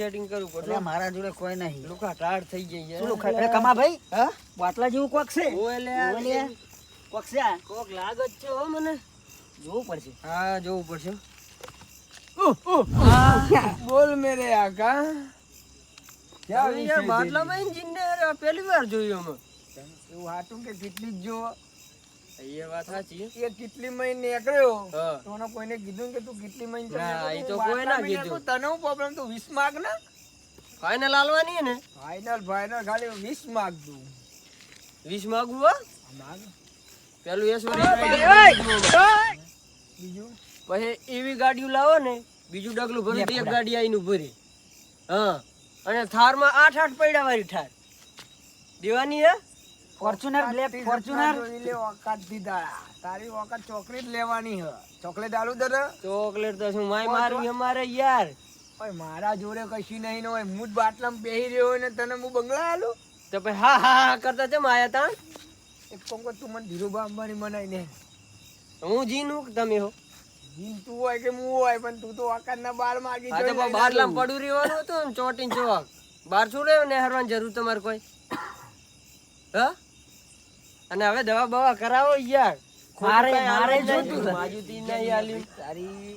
Setting કરવું પડે. મારા જોડે કોઈ નહીં. લુખા ટાળ થઈ ગઈ છે શું લુખા? અરે કમા ભાઈ? હા? બાટલા જેવું કોક છે? ઓ એટલે કોક છે કોક લાગ જ છે હો મને. જોવું પડશે. હા જોવું પડશે. બોલ મેરે આકા ક્યાં બાટલા ભાઈ engine પહેલી વાર જોયું અમે. એવું હાટું કે કેટલી જ જો એ વાત સાચી. એ કેટલી મહિને નીકળ્યો? તો એને કોઈને કીધું કે તું કેટલી મહિને ના, એ તો કોઈ ના કીધું. તને હું પ્રોબ્લેમ તું વીસ માગ ને? ફાઇનલ આલવાની ને? ફાઇનલ ફાઇનલ ખાલી વીસ માગ તું. 20 માંગવું હો માગ પેલું બીજું? પછી એવી ગાડીઓ લાવો ને બીજું ડગલું ભરી એક ગાડી આવીને ઊભી રહી. હા. અને થારમાં આઠ આઠ પૈડા વાળી ઠાર દેવાની હે? ફોર્ચ્યુનર બ્લેક ફોર્ચ્યુનર લે ઓકાત દીધા. તારી ઓકાત ચોકલેટ લેવાની હ. ચોકલેટ આલુ દરે ચોકલેટ તો શું માય મારવી અમારે યાર. ઓય મારા જોડે કશી નહીં ને ઓય હું જ બાટલામાં બેહી રહ્યો હોય ને તને હું બંગલા આલુ? તો પછી હા હા હા કરતા છે માયા તાણ એક કોમ તું મને ધીરુભા અંબાની બનાવી ને હું જીનું તમે હો? જીન તું હોય કે હું હોય પણ તું તો ઓકાત ના બાર માગી આ તો જોઈ બાર લામ પડું રહેવાનું હતું ચોટીન ચોક. બાર છોડ્યો ને હરવાની જરૂર તમારે કોઈ? હા? અને હવે દવા બવા કરાવો યાર. મારે- મારે જોતું. માજુતી નહીં આલ્યું. તારી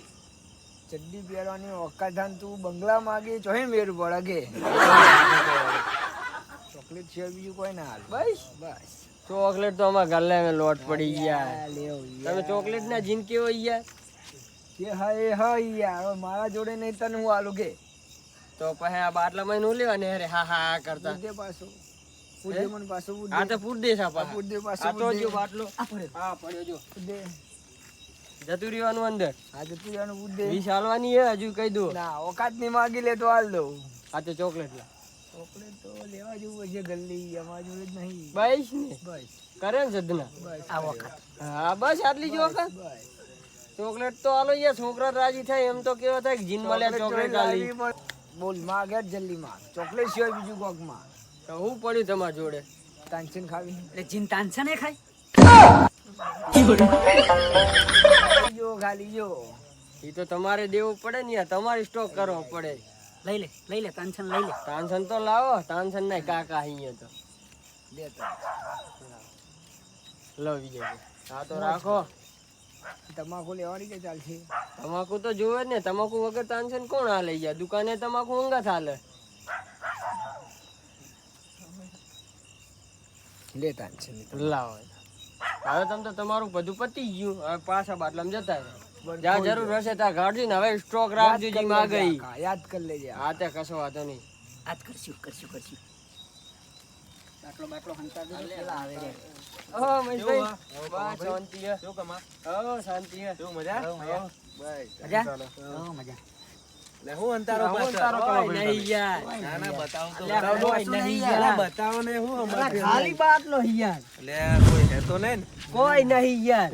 ચડ્ડી પહેરવાની ઓકાધાન થાય તું બંગલા માગી ચોહે મેર પડે કે ચોકલેટ છે બીજું કોઈ ના હાલ બસ. બસ. ચોકલેટ તો અમારા ગલ્લે મે લોટ પડી ગયા. તમે ચોકલેટ ના જીન કેવો યાર. કે હા એ હા યાર હવે મારા જોડે નહીં તને હું આલું કે? તો પછી આ બાટલા માં નું લેવા ને અરે હા હા હા કરતા. પૂછ. દે પાછું પૂછ દે. મને પાછું દે તો આપા પૂછ દે આ તો જો બાટલો. આ પડ્યો. હા પડ્યો જો. દે. જતું રહેવાનું અંદર. આ જતું જાનું પૂછ દે. વીસ હાલવાની હે હજુ કહી દો. ના ઓકાતની માગી લે તો હાલ દઉં. આ તો ચોકલેટ લા. ચોકલેટ તો લેવા જેવું હશે ગલ્લી અમારા જોડે જ નહીં. બસ ને. બસ. કરે ને સદના. આ વખત. હા બસ આટલી જ વખત. બસ ચોકલેટ તો આલો યાર છોકરા રાજી થાય એમ તો કેવા થાય કે જીન મળ્યા ચોકલેટ આલી. બોલ માગે જલ્દી માં ચોકલેટ સિવાય બીજું કોકમાં તો હું પડ્યું તમારા જોડે? તાનસન ખાવી એટલે જીન તાનસન એ ખાય? યો ખાલી યો એ તો તમારે દેવું પડે ને તમારે સ્ટોક કરવો પડે. લઈ લે લઈ લે તાનસન લઈ લે. તાનસન તો લાવો. તાનસન ના કાકા અહીંયા તો. લે તો લો વિજય હા તો રાખો. તમાકુ લેવાની કે ચાલશે? તમાકુ તો જોવે ને. તમાકુ વગર તાનસન કોણ હાલે યાર? દુકાને તમાકુ ઊંઘા હાલે. લે છે લાવો હવે તમે તો તમારું બધું પતી ગયું. હવે પાછા બાટલામાં જતા રહો. જ્યાં જરૂર હશે ત્યાં કાઢજો ને હવે સ્ટોક રાખજો જે માં ગઈ. યાદ કરી લેજે હા તે કશો વાંધો નહીં. યાદ કરશું કરશું કરશું. બાટલો બાટલો હંતા દેજો પેલા આવે રે ઓ મહેશભાઈ. બસ શાંતિ હે. ઓ શાંતિ હે. મજા? ઓ મજા. ઓય નહીં યાર. અલ્યા કોઈ નહીં યાર. અલા ખાલી બાટલો યાર. કોઈ નહીં યાર.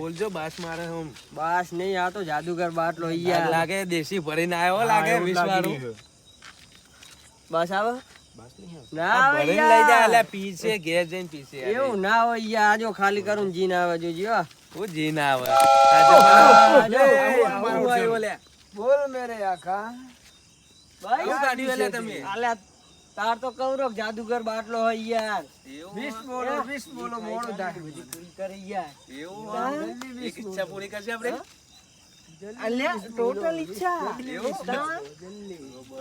બસ નહીં આ તો જાદુગર બાટલો યાર. લાગે દેશી ભરીને આવ્યો લાગે વીસ બસ આવો. ના એવું ના હોય યાર આજો ખાલી કરું ને જીન આવે જોજો હું. જીન આવે. જો. લે. બોલ મેરે આખા. ભાઈ કાઢ્યું એટલે તમે? અલ્યા તાર તો કવરો જાદુગર બાટલો હોય યાર. વીસ બોલો વીસ બોલો મોડું થાય. પૂરી કરી યાર. એવું એક ઈચ્છા પૂરી કરશે આપણે અલ્યા ટોટલ ઈચ્છા.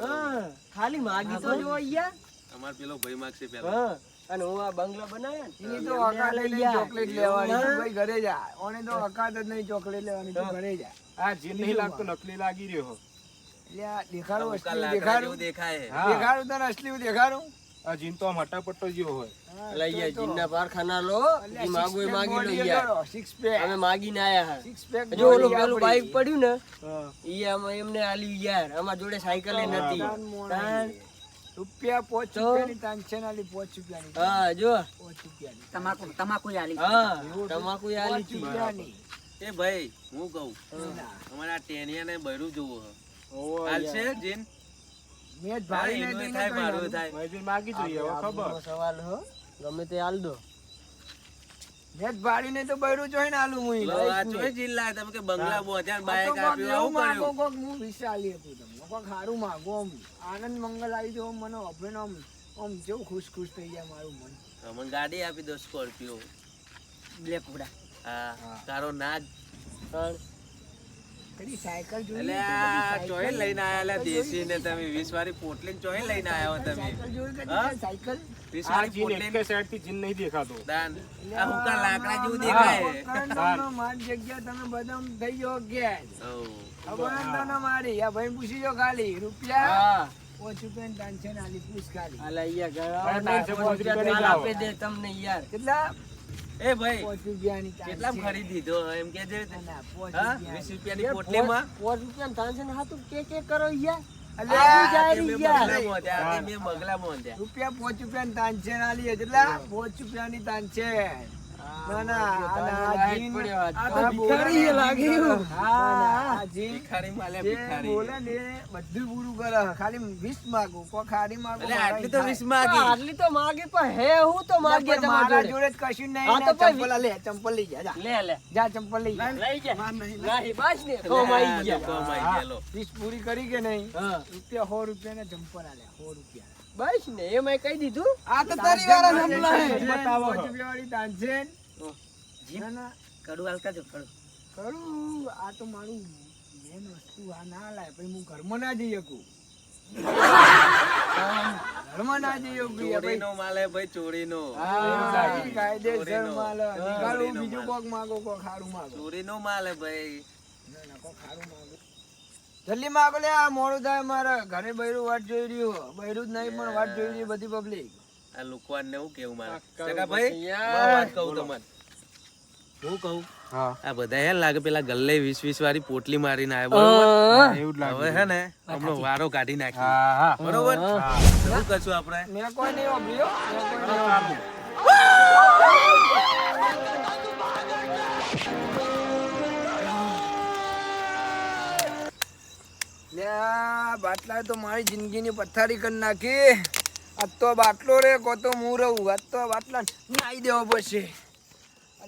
હા ખાલી માગી તો જો યાર. અમાર પેલો ભાઈ માગશે પેલા અને હું આ બંગલો બનાવ્યા ને તો અકાત નહીં ચોકલેટ લેવાની ભાઈ ઘરે જા. ઓને તો અકાત જ નહીં ચોકલેટ લેવાની તું ઘરે જા. આ જીન નહીં લાગતો નકલી લાગી રહ્યો. દેખાડું અમુક આ અસલી લાકડા દેખાડું. જેવું દેખાય. છે. હા. દેખાડું તને અસલી દેખાડું. આ જીન તો આમ હટાપટ્ટો જેવો હોય. એટલે યાર જીનના પારખાના લો. ઈ માગો એ માગી લો યાર. સિક્સ પેક અમે માગીને આયા સિક્સ પેક જો ઓલું પેલું બાઈક પડ્યું ને ઈ આમાં એમને આલ્યું યાર. અમાર જોડે સાયકલ નથી. રૂપિયા પોચ? રૂપિયાની તાનસેન આલી પોચ રૂપિયાની. હા જો. પોચ રૂપિયાની. તમાકુ તમાકુ આલી. હા તમાકુ એ આલી રૂપિયાની. એ ભાઈ હું કહું. અમારા આ ટેનિયા ને બૈરું જોવું હાલશે. જીન? મેં થાય મારું થાય. મહેશભાઈ માગી જોઈએ હવે ખબર. સવાલ હો. ગમે તે આલ દો. નેટ ભાડીને તો બૈરું જોઈને આલું હું લો, જિલ્લા તમે કે બંગલા બોધ્યા બાઈક આ તો કોક આપ્યું આવું માગો કોક હું વિચારી આપું તમને. કોક હારું માગો આમ. આનંદ મંગલ આવી જો મને અભિન આમ આમ જેવું ખુશ ખુશ થઈ જાય મારું મન. અમને ગાડી આપી દો સ્કોર્પિયો. બ્લેક ઉડા હા તારો નાગ. લઈને આયા દેશી ને તમે વીસ વાળી પોટલી ને લઈને આયા તમે. સાયકલ જોઈ કદી હા? સાયકલ. વીસ વાળી પોટલી એકે સાઈડથી જીન નહીં દેખાતો. દાન. આ હુકા લાકડા જેવું દેખાય? મકાનનો જગ્યા તમે બધા થઈ ગયો ન મારી. આ ભાઈ પૂછી જો ખાલી રૂપિયા? પાંચ રૂપિયા ટેન્શન આલી પૂછ ખાલી. રૂપિયાની દે તમને યાર. કેટલા? એ ભાઈ પાંચ રૂપિયાની કેટલા. ખરીદી દીધો એમ કે છે ના, પાંચ હા. વીસ રૂપિયાની પોટલીમાં? પોચ રૂપિયા તાંસન હાતું કે કે કરો યાર. રૂપિયા પોચ રૂપિયા ની તાન છે બગલા મોંધ્યા. રૂપિયા ની તાન તાનસેન આલી કેટલા પાંચ રૂપિયાની તાનસેન ના ના આ જીન- આ તો ભિખારી છે લાગે એવું. ના, ના, આ જીન ભિખારી માલે ભિખારી. બોલે ને બધું પૂરું કરે. ખાલી વીસ માગું કોઈ ખારી માગું આટલી તો થાય. વીસ માંગી. આટલી તો માગે પણ હે હું તો માગે તમારા જોડે. જોડે કશું નહીં હા, તો ચંપલ લે ચંપલ લઈ જા જા. લે લે. જા ચંપલ લઈ લઈ જા. નહીં, નહીં બસ ને એટલે કોમ આવી ગયા. તો કોમ આવી ગયેલો. વીસ પૂરી કરી કે નહીં? હા. રૂપિયા સો રૂપિયા ચંપલ આલે સો રૂપિયા. બસ ને એ મેં કહી દીધું? આ તો તારી વાળા હે બતાવો. વાળી તાનસેન. જીપ. ના ના. કડું હાલતા જો કડું. કરું આ તો મારું મેન વસ્તુ આ ના લાય પછી હું ઘરમાં ના જઈ શકું. ઘરમાં ના જઈ શકું ભાઈ. ચોરીનો માલ ભાઈ ચોરીનો. કાયદેસર ચોરીનો. નીકાળું, બીજું કોક માગો કોક હારું માગો. ચોરીનો માલ ભાઈ. ના, ના, કોક હારું માગો. જલ્દી માગો લે આ મોડું થાય મારે ઘરે બૈરું વાટ જોઈ રહ્યું. બૈરું જ નહીં પણ વાટ જોઈ રહી બધી પબ્લિક આ લુકવાન ને હું કેવું મારે ભાઈ. વાત કહું તમને. હું કહું? આ બધા હે લાગે પેલા ગલ્લે વીસ વીસ વાળી પોટલી મારીને આવ્યા એવું જ હવે હે ને હમણાં વારો કાઢી નાખી. હા હા. બરોબર? શું કરશું આપણે? મેં કોઈ નહીં વાપર્યો. મેં કોઈ નહીં વાપર્યો. લે આ બાટલાએ તો મારી જિંદગીની પથારી કરી નાખી. આજ તો બાટલો રે કો તો હું રહું? આજ તો બાટલા નાઈ દેવો પડશે.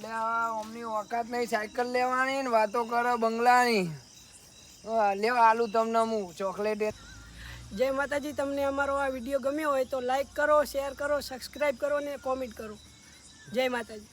એટલે આ અમની ઓકાત નહીં સાયકલ લેવાની ને વાતો કરો બંગલાની. હા, લેવા આલુ તમને હું ચોકલેટ જય માતાજી તમને અમારો આ વીડિયો ગમ્યો હોય તો લાઈક કરો શેર કરો સબસ્ક્રાઈબ કરો ને કોમેન્ટ કરો. જય માતાજી.